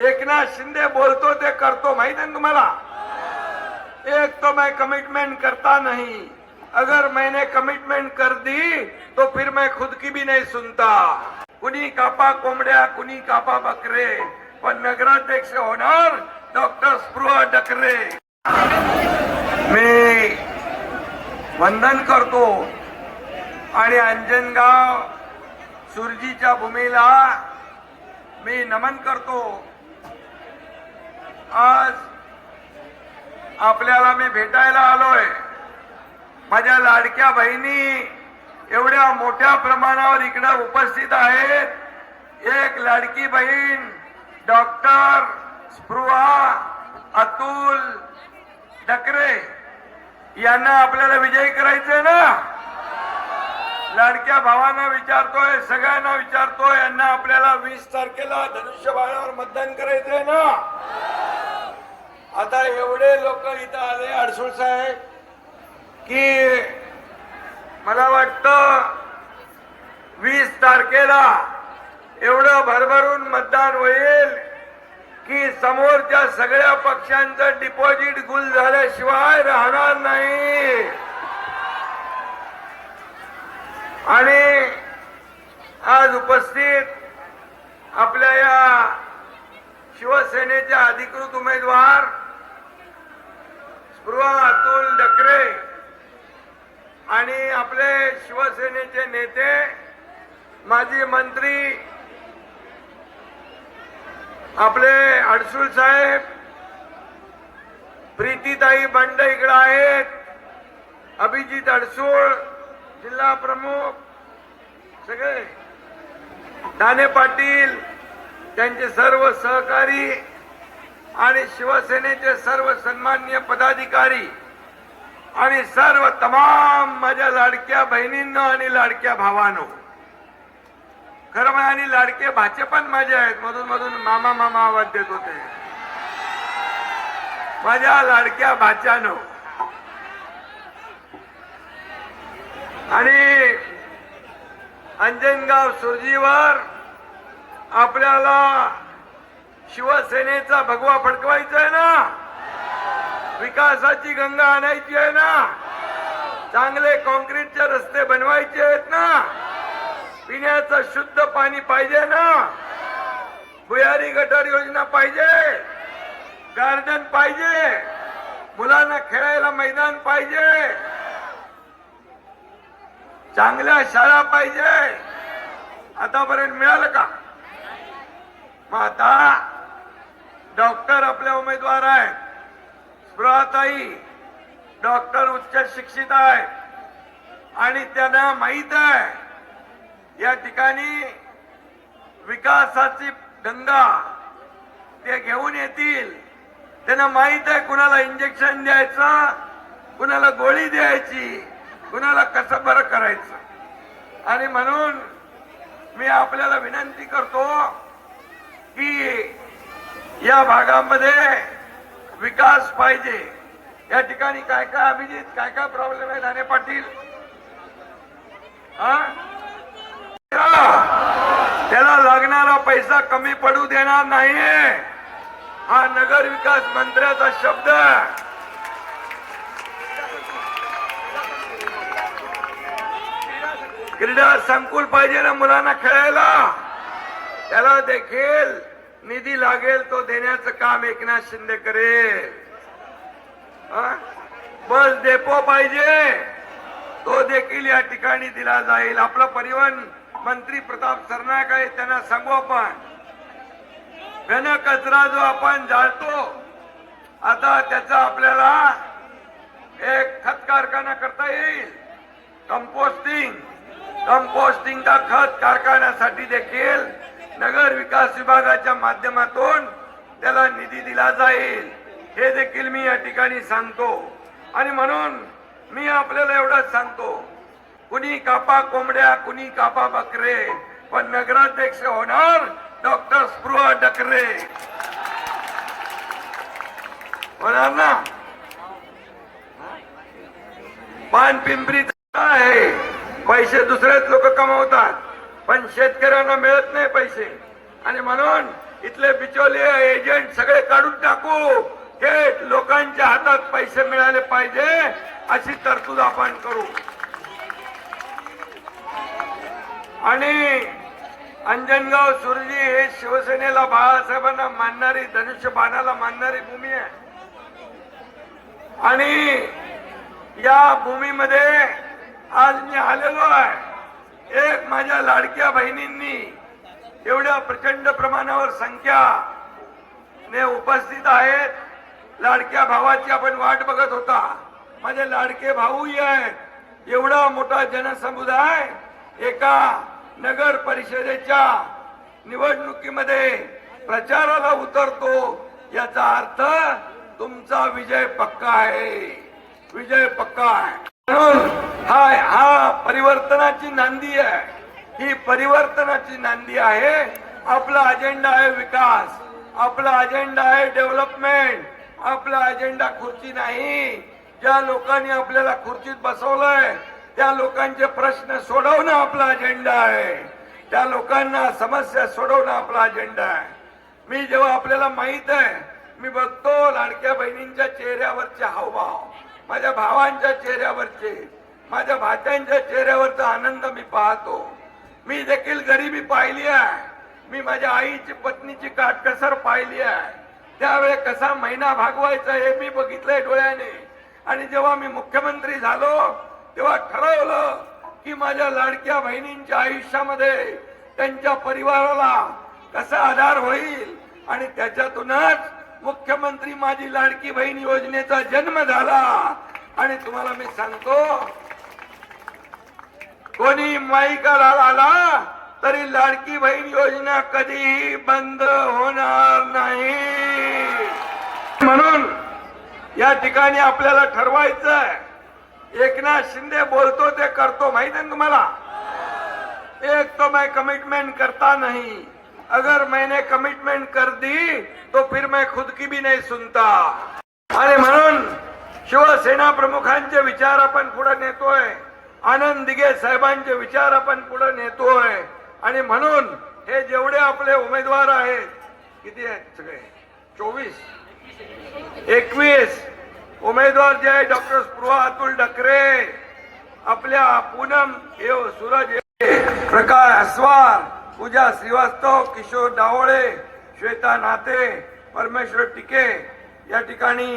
एकनाथ शिंदे बोलतो ते करतो. माहीत आहे तुम्हाला? एक तो मैं कमिटमेंट करता नहीं. अगर मैंने कमिटमेंट कर दी तो फिर मैं खुद की भी नहीं सुनता. कुणी कापा कोंबड्या कुणी कापा बकरे. पण नगराध्यक्ष होणार डॉक्टर स्पृह डकरे. मी वंदन करतो. आणि अंजनगाव सुरजीच्या भूमीला मी नमन करतो. आज आपल्याला मी भेटायला आलोय. माझ्या लाडक्या बहिणी एवढ्या मोठ्या प्रमाणावर इकडे उपस्थित आहेत. एक लाडकी बहीण डॉक्टर स्पृहा अतुल डकरे. यांना आपल्याला विजयी करायचंय ना? लाडक्या भावांना विचारतोय सगळ्यांना विचारतोय यांना आपल्याला वीस तारखेला धनुष्यबाळावर मतदान करायचंय ना? आता एवढे लोक इथं आले अडसूळ साहेब की मला वाटतं वीस तारखेला एवढं भरभरून मतदान होईल की समोरच्या सगळ्या पक्षांचं डिपॉझिट गुल झाल्याशिवाय राहणार नाही. आणि आज उपस्थित आपल्या या शिवसेनेचे अधिकृत उमेदवार स्पृहा अतुल डकरे आणि आपले शिवसेनेचे नेते माजी मंत्री आपले अडसूळ साहेब प्रीतीताई बंड इकडे आहेत अभिजित अडसूळ जिल्हा प्रमुख सगळे. दाने पाटील त्यांचे सर्व सहकारी आणि शिवसेनेचे सर्व सन्मान्य पदाधिकारी आणि सर्व तमाम माझ्या लाडक्या बहिणींनो आणि लाडक्या भावानो. खरं म्हणजे आणि लाडके भाचे पण माझे आहेत. मधून मधून मामा मामा आवाज देत होते. माझ्या लाडक्या भाच्यानो. आणि अंजनगाव सुरजीवर आपल्याला शिवसेनेचा भगवा फडकवायचा आहे ना? विकासाची गंगा आणायची आहे ना? चांगले कॉन्क्रीटचे रस्ते बनवायचे आहेत ना? पिण्याचं शुद्ध पाणी पाहिजे ना? भुयारी गटार योजना पाहिजे? गार्डन पाहिजे? मुलांना खेळायला मैदान पाहिजे? चांगल्या शाळा पाहिजे? आतापर्यंत मिळालं का? मग आता डॉक्टर आपल्या उमेदवार आहेत. स्पृहाताई डॉक्टर उच्च शिक्षित आहे आणि त्यांना माहीत आहे या ठिकाणी विकासाची गंगा ते घेऊन येतील. त्यांना माहीत आहे कुणाला इंजेक्शन द्यायचं कुणाला गोळी द्यायची कुणाला कसं बरं करायचं. आणि म्हणून मी आपल्याला विनंती करतो की या भागामध्ये विकास पाहिजे. या ठिकाणी काय काय अभिजित काय काय प्रॉब्लेम आहे धाने पाटील? हा? त्याला लागणारा पैसा कमी पडू देणार नाहीये. हा नगर विकास मंत्र्याचा शब्द क्रीडा संकुल पाहिजे ना मुलांना खेळायला. त्याला देखील निधी लागेल तो देण्याचं काम एकनाथ शिंदे करेल. बस डेपो पाहिजे. तो देखील या ठिकाणी दिला जाईल. आपला परिवहन मंत्री प्रताप सरनायक आहे त्यांना सांगू आपण. घन कचरा जो आपण जाळतो आता त्याचा आपल्याला एक खत कारखाना करता येईल. कंपोस्टिंग कंपोस्टिंग का खत कारखान्यासाठी देखील नगर विकास विभागाच्या माध्यमातून त्याला निधी दिला जाईल. हे देखील मी या ठिकाणी सांगतो. आणि म्हणून मी आपल्याला एवढंच सांगतो. कुणी कापा कोंबड्या कुणी कापा बकरे पण नगराध्यक्ष होणार डॉक्टर स्पृह डकरे. होणार ना? पान पिंपरी आहे. पैसे दुसरेच लोक कमवतात. शेतकऱ्यांना मिळत नाही पैसे. आणि म्हणून इथले बिचोले एजंट सगळे काढून टाकू. थेट लोकांच्या हातात पैसे मिळाले पाहिजे अशी तरतूद आपण करू. आणि अंजनगाव सुरजी हे शिवसेनेला बाळासाहेबांना मानणारी धनुष्य बाणाला मानणारी भूमी आहे. आणि या भूमीमध्ये आज मी आलेलो आहे. एक माझ्या लाडक्या बहिणींनी एवढ्या प्रचंड प्रमाणावर संख्या ने उपस्थित आहेत. लाडक्या भावाची आपण वाट बघत होता. माझे लाडके भाऊही आहेत. एवढा मोठा जनसमुदाय एका नगर परिषदेच्या निवडणुकीमध्ये प्रचाराला उतरतो. याचा अर्थ तुमचा विजय पक्का आहे. विजय पक्का आहे. म्हणून हा हा परिवर्तनाची नांदी आहे. ही परिवर्तनाची नांदी आहे. आपला अजेंडा आहे विकास. आपला अजेंडा आहे डेव्हलपमेंट आपला अजेंडा खुर्ची नाही. ज्या लोकांनी आपल्याला खुर्चीत बसवलंय त्या लोकांचे प्रश्न सोडवणं आपला अजेंडा आहे. त्या लोकांना समस्या सोडवणं आपला अजेंडा आहे. मी जेव्हा आपल्याला माहीत आहे मी बघतो लाडक्या बहिणींच्या चेहऱ्यावरचे हावभाव. माझ्या भावांच्या चेहऱ्यावरचे माझ्या भात्यांच्या चेहऱ्यावरचा आनंद मी पाहतो. मी देखील गरिबी पाहिली आहे. मी माझ्या आईची पत्नीची काटकसर पाहिली आहे. त्यावेळे कसा महिना भागवायचा हे मी बघितलंय डोळ्याने. आणि जेव्हा मी मुख्यमंत्री झालो तेव्हा ठरवलं की माझ्या लाडक्या बहिणींच्या आयुष्यामध्ये त्यांच्या परिवाराला कसा आधार होईल आणि त्याच्यातूनच मुख्यमंत्री माझी लाडकी बहीण योजनेचा जन्म झाला. आणि तुम्हाला मी सांगतो कोणी माईका आला तरी लाडकी बहीण योजना कधीही बंद होणार नाही. म्हणून या ठिकाणी आपल्याला ठरवायचं आहे एकनाथ शिंदे बोलतो ते करतो. माहीत आहे तुम्हाला? एक तो मैं कमिटमेंट करता नहीं. अगर मैंने कमिटमेंट कर दी तो फिर मैं खुद की भी नहीं सुनता। आणि म्हणून शिवसेना प्रमुखांचे विचार आपण पुढे नेतोय आनंद दिघे साहेबांचे विचार आपण पुढे नेतोय. आणि म्हणून हे जेवढे आपले उमेदवार आहेत किती आहेत सगळे? चोवीस. एकवीस. उमेदवार जे आहे डॉक्टर स्पृहा अतुल डकरे आपल्या पूनम येव सूरज प्रकाश अस्वार. पूजा श्रीवास्तव किशोर डावळे श्वेता नाते परमेश्वर टिके. या ठिकाणी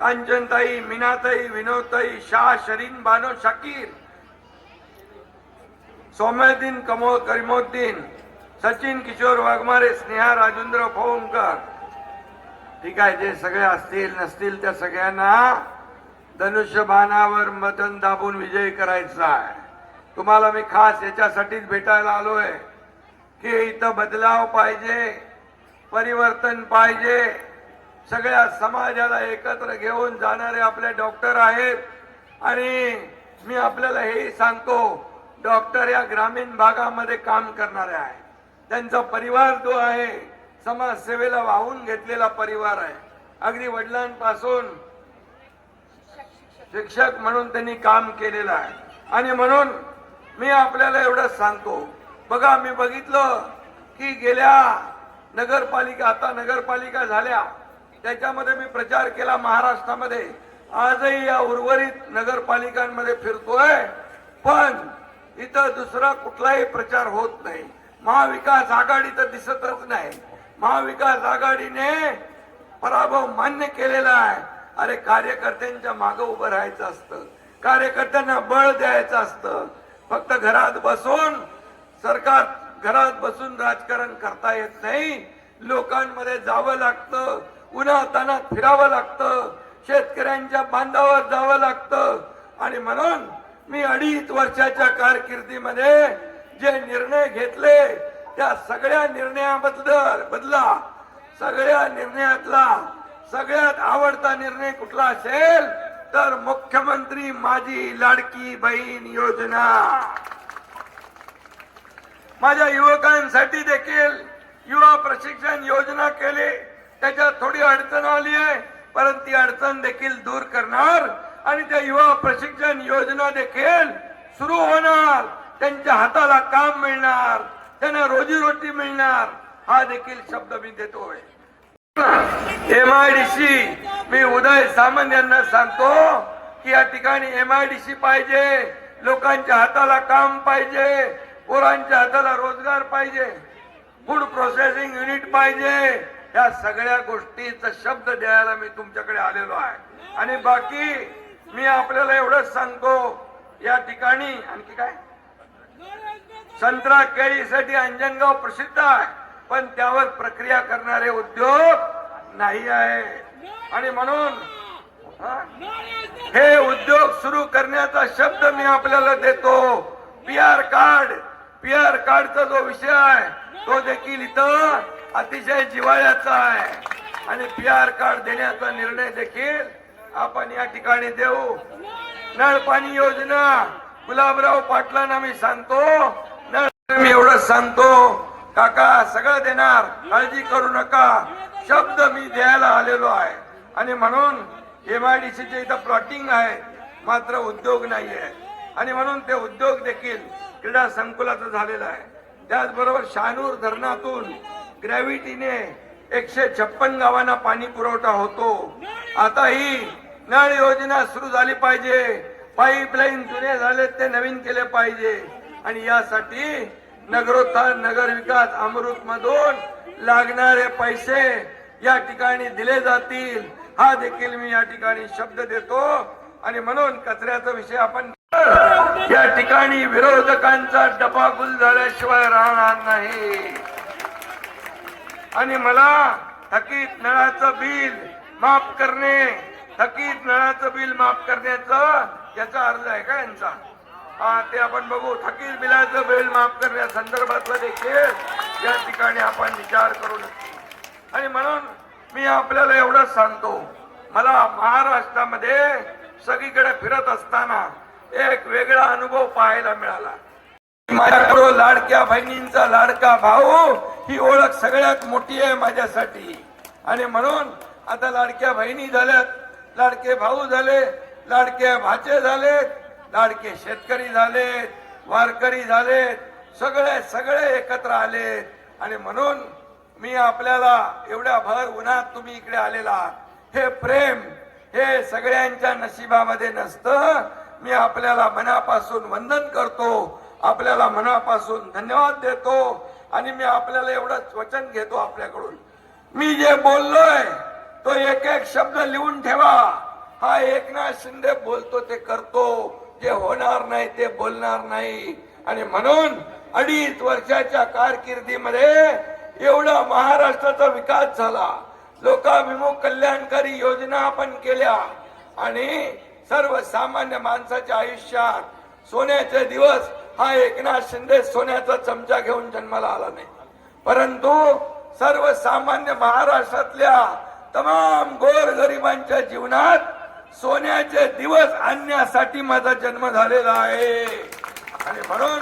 कांचनताई मीनाताई विनोदताई शाह शरीन बानो शाकीर सौम्यद्दीन कमो करीमुद्दीन सचिन किशोर वाघमारे स्नेहा राजेंद्र फोंकर ठीक आहे जे सगळे असतील नसतील त्या सगळ्यांना धनुष्यबाणावर मतन दाबून विजयी करायचा आहे. तुम्हाला मी खास याच्यासाठीच भेटायला आलोय. की इथं बदलाव पाहिजे परिवर्तन पाहिजे. सगळ्या समाजाला एकत्र घेऊन जाणारे आपले डॉक्टर आहेत. आणि मी आपल्याला हेही सांगतो डॉक्टर या ग्रामीण भागामध्ये काम करणारे आहे त्यांचा परिवार जो आहे समाजसेवेला वाहून घेतलेला परिवार आहे. अगदी वडिलांपासून शिक्षक म्हणून त्यांनी काम केलेलं आहे. आणि म्हणून मी आपल्याला एवढंच सांगतो बघा मी बघितलं की गेल्या नगरपालिका आता नगरपालिका झाल्या. त्याच्यामध्ये मी प्रचार केला महाराष्ट्रामध्ये. आजही या उर्वरित नगरपालिकांमध्ये फिरतोय पण इथं दुसरा कुठलाही प्रचार होत नाही. महाविकास आघाडी तर दिसतच नाही. महाविकास आघाडीने पराभव मान्य केलेला आहे. अरे कार्यकर्त्यांच्या मागं उभं राहायचं असतं. कार्यकर्त्यांना बळ द्यायचं असतं. फक्त घरात बसून सरकार घरात बसून राजकारण करता येत नाही. लोकांमध्ये जावं लागतं. उन्हा तानात फिरावं लागतं. शेतकऱ्यांच्या बांधावर जावं लागतं. आणि म्हणून मी अडीच वर्षाच्या कारकिर्दीमध्ये जे निर्णय घेतले त्या सगळ्या निर्णयाबद्दल बदला. सगळ्या निर्णयातला सगळ्यात आवडता निर्णय कुठला असेल? तर मुख्यमंत्री माझी लाडकी बहीण योजना. माझ्या युवकांसाठी देखील युवा प्रशिक्षण योजना केली. त्याच्यात थोडी अडचण आली आहे. परंतु ती अडचण देखील दूर करणार आणि त्या युवा प्रशिक्षण योजना देखील सुरू होणार. त्यांच्या हाताला काम मिळणार. त्यांना रोजीरोटी मिळणार. हा देखील शब्द मी देतोय एम आय डी सी मी उदय सामंत यांना सांगतो की या ठिकाणी एम आय डी सी पाहिजे. लोकांच्या हाताला काम पाहिजे. पोरांच्या हाताला रोजगार पाहिजे फूड प्रोसेसिंग युनिट पाहिजे या सगळ्या गोष्टीचा शब्द द्यायला मी तुमच्याकडे आलेलो आहे. आणि बाकी मी आपल्याला एवढंच सांगतो या ठिकाणी आणखी काय? संत्रा केळीसाठी अंजनगाव प्रसिद्ध आहे पण त्यावर प्रक्रिया करणारे उद्योग नाही आहे. आणि म्हणून हे उद्योग सुरू करण्याचा शब्द मी आपल्याला देतो. P R card P R कार्डचा जो विषय आहे तो देखील इथं अतिशय जिवाळ्याचा आहे. आणि पी आर कार्ड देण्याचा निर्णय देखील आपण या ठिकाणी देऊ. नळ पाणी योजना गुलाबराव पाटलांना मी सांगतो नळ मी एवढंच सांगतो. काका सगळं देणार काळजी करू नका. शब्द मी द्यायला आलेलो आहे. आणि म्हणून एमआयडीसीचे इथं प्लॉटिंग आहे मात्र उद्योग नाही आहे आणि म्हणून ते उद्योग देखील क्रीडा संकुलाचं झालेलं आहे. त्याचबरोबर शानूर धरणातून ग्रॅव्हिटीने एकशे छप्पन गावांना पाणी पुरवठा होतो. आता ही नळ योजना सुरू झाली पाहिजे. पाईपलाईन जुने झाले ते नवीन केले पाहिजे. आणि यासाठी नगरोत्थान नगर विकास अमृत मधून लागणारे पैसे या ठिकाणी दिले जातील. हा देखील मी या ठिकाणी शब्द देतो. आणि म्हणून कचऱ्याचा विषय आपण या ठिकाणी विरोधकांचा डबागुल झाल्याशिवाय राहणार नाही. आणि मला थकीत नळाचं बिल माफ करणे थकीत नळाचं बिल माफ करण्याचं याचा अर्ज आहे का यांचा? हा ते आपण बघू. थकीत बिलाचं बिल माफ करण्या संदर्भातलं देखील या ठिकाणी आपण विचार करू नक्की. आणि म्हणून मी आपल्याला एवढंच सांगतो. मला महाराष्ट्रामध्ये सगळीकडे फिरत असताना एक वेगळा अनुभव पाहायला मिळाला. माझ्याकडं लाडक्या बहिणींचा लाडका भाऊ ही ओळख सगळ्यात मोठी आहे माझ्यासाठी. आणि म्हणून आता लाडक्या बहिणी झाल्यात लाडके भाऊ झाले लाडके भाचे झालेत लाडके शेतकरी झालेत वारकरी झालेत सगळे सगळे एकत्र आलेत. आणि म्हणून मी आपल्याला एवढ्या भर उन्हात तुम्ही इकडे आलेला हे प्रेम हे सगळ्यांच्या नशिबामध्ये नसतं मी आपल्याला मनापासून वंदन करतो आपल्याला मनापासून धन्यवाद देतो आणि मी आपल्याला एवढंच वचन घेतो आपल्याकडून. मी जे बोललोय तो एक एक शब्द लिहून ठेवा. हा एकनाथ शिंदे बोलतो ते करतो. जे होणार नाही ते बोलणार नाही. आणि म्हणून अडीच वर्षाच्या कारकिर्दीमध्ये एवढा महाराष्ट्राचा विकास झाला. लोकाभिमुख कल्याणकारी योजना आपण केल्या. आणि सर्वसामान्य माणसाच्या आयुष्यात सोन्याचे दिवस हा एकनाथ शिंदे सोन्याचा चमचा घेऊन जन्माला आला नाही. परंतु सर्वसामान्य महाराष्ट्रातल्या तमाम गोर गरिबांच्या जीवनात सोन्याचे दिवस आणण्यासाठी माझा जन्म झालेला आहे. आणि म्हणून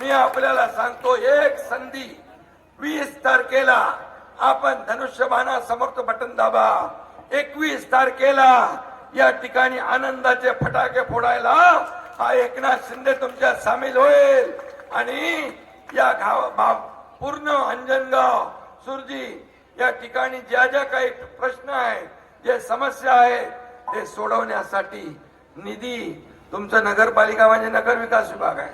मी आपल्याला सांगतो एक संधी वीस तारखेला आपण धनुष्यबाणा समर्थ बटन दाबा. एकवीस तारखेला या ठिकाणी आनंदाचे फटाके फोडायला हा एकनाथ शिंदे तुमच्या सामील होईल. आणि या गाव पूर्ण अंजनगाव सुरजी या ठिकाणी ज्या ज्या काही प्रश्न आहेत जे समस्या आहेत ते सोडवण्यासाठी निधी तुमचं नगरपालिका म्हणजे नगर विकास विभाग आहे.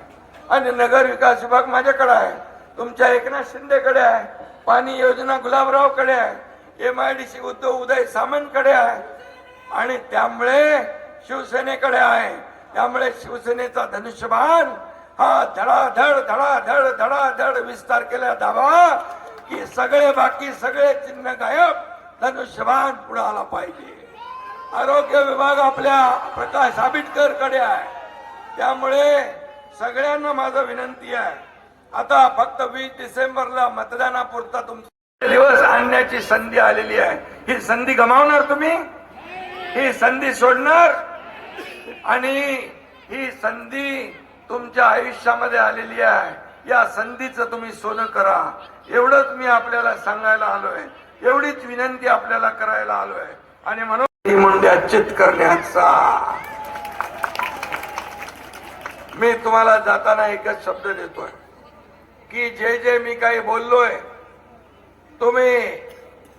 आणि नगर विकास विभाग माझ्याकडे आहे. तुमच्या एकनाथ शिंदेकडे आहे. पाणी योजना गुलाबरावकडे आहे. M I D C Uddhav Uday सामंतकडे आहे. आणि त्यामुळे शिवसेनेकडे आहे. त्यामुळे शिवसेनेचा धनुष्यबाण हा धडाधड धडाधड धडाधड विस्तार केला दावा की सगळे बाकी सगळे चिन्ह गायब धनुष्यबाण पुढे आला पाहिजे. आरोग्य विभाग आपल्या प्रकाश आंबेडकरकडे आहे. त्यामुळे सगळ्यांना माझं विनंती आहे. आता फक्त वीस डिसेंबरला मतदानापुरता तुमचा दिवस आणण्याची संधी आलेली आहे. ही संधी गमावणार तुम्ही? ही संधी सोडणार आणि ही संधी तुमच्या आयुष्यामध्ये आलेली आहे. या संधीचं तुम्ही सोनं करा. एवढंच मी आपल्याला सांगायला आलोय. एवढीच विनंती आपल्याला करायला आलोय. आणि म्हणून ही मुंड्या चित करण्याचा. मी तुम्हाला जाताना एकच शब्द देतोय. की जे जे मी काही बोललोय तुम्ही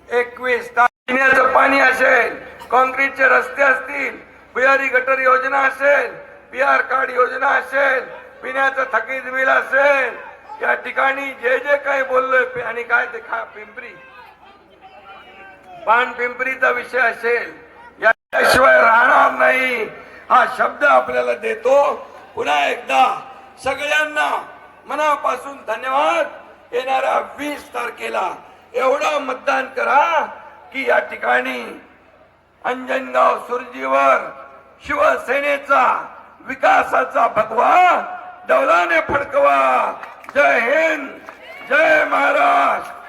एकवीस पिण्याचं पाणी असेल कॉन्क्रीटचे रस्ते असतील बिहारी गटर योजना असेल बिहार कार्ड योजना असेल पिण्याचं थकीत बिल असेल या ठिकाणी जे जे काही बोललोय आणि काय ते खा पिंपरी. पान पिंपरीचा विषय असेल याशिवाय राहणार नाही. हा शब्द आपल्याला देतो. पुन्हा एकदा सगळ्यांना मनापासून धन्यवाद. येणाऱ्या वीस तारखेला एवढा मतदान करा की या ठिकाणी अंजनगाव सुरजीवर शिवसेनेचा विकासाचा भगवा डौलाने फडकवा. जय हिंद जय महाराष्ट्र.